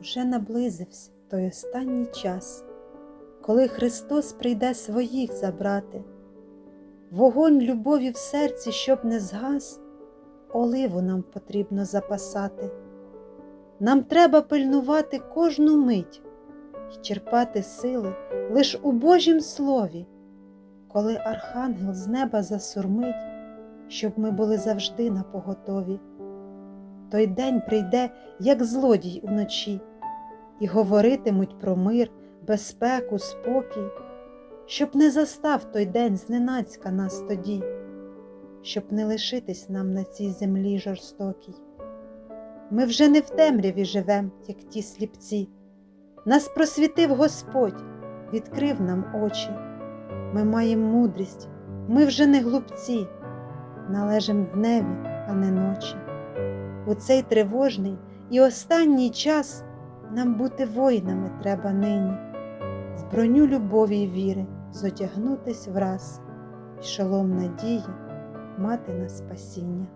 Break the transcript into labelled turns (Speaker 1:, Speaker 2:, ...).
Speaker 1: Вже наблизився той останній час, коли Христос прийде своїх забрати, вогонь любові в серці, щоб не згас, оливу нам потрібно запасати. Нам треба пильнувати кожну мить і черпати сили лиш у Божім слові, коли архангел з неба засурмить, щоб ми були завжди на поготові. Той день прийде, як злодій уночі, і говоритимуть про мир, безпеку, спокій, щоб не застав той день зненацька нас тоді, щоб не лишитись нам на цій землі жорстокій. Ми вже не в темряві живем, як ті сліпці. Нас просвітив Господь, відкрив нам очі. Ми маємо мудрість, ми вже не глупці, належим дневі, а не ночі. У цей тривожний і останній час нам бути воїнами треба нині, в броню любові й віри зодягнутись враз, і шолом надії мати на спасіння.